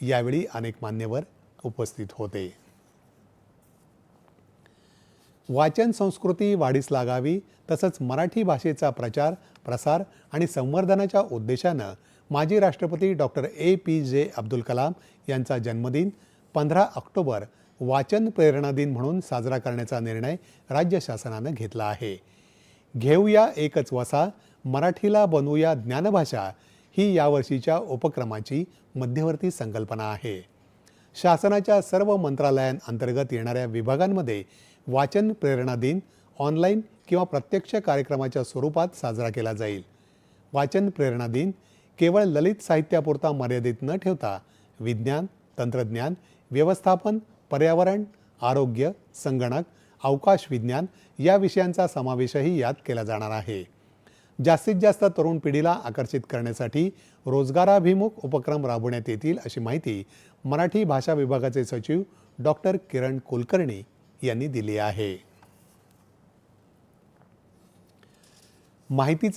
यावेळी अनेक मान्यवर उपस्थित होते. वाचन संस्कृती वाढीस लागावी तसंच मराठी भाषेचा प्रचार प्रसार आणि संवर्धनाच्या उद्देशानं माजी राष्ट्रपती डॉक्टर ए. पी. जे. अब्दुल कलाम यांचा जन्मदिन पंधरा ऑक्टोबर वाचन प्रेरणा दिन म्हणून साजरा करण्याचा निर्णय राज्य शासनानं घेतला आहे. घेऊया एकच वसा मराठीला बनवूया ज्ञानभाषा ही यावर्षीच्या उपक्रमाची मध्यवर्ती संकल्पना आहे. शासनाच्या सर्व मंत्रालयांअंतर्गत येणाऱ्या विभागांमध्ये वाचन प्रेरणा दिन ऑनलाईन किंवा प्रत्यक्ष कार्यक्रमाच्या स्वरूपात साजरा केला जाईल. वाचन प्रेरणा दिन केवळ ललित साहित्यापुरता मर्यादित न ठेवता विज्ञान तंत्रज्ञान व्यवस्थापन पर्यावरण आरोग्य संगणक अवकाश विज्ञान या विषयांचा समावेशही यात केला जाणार आहे. जास्तीत जास्त तरुण पिढीला आकर्षित करण्यासाठी रोजगाराभिमुख उपक्रम राबवण्यात येतील अशी माहिती मराठी भाषा विभागाचे सचिव डॉक्टर किरण कुलकर्णी यांनी दिली आहे. माहितीचा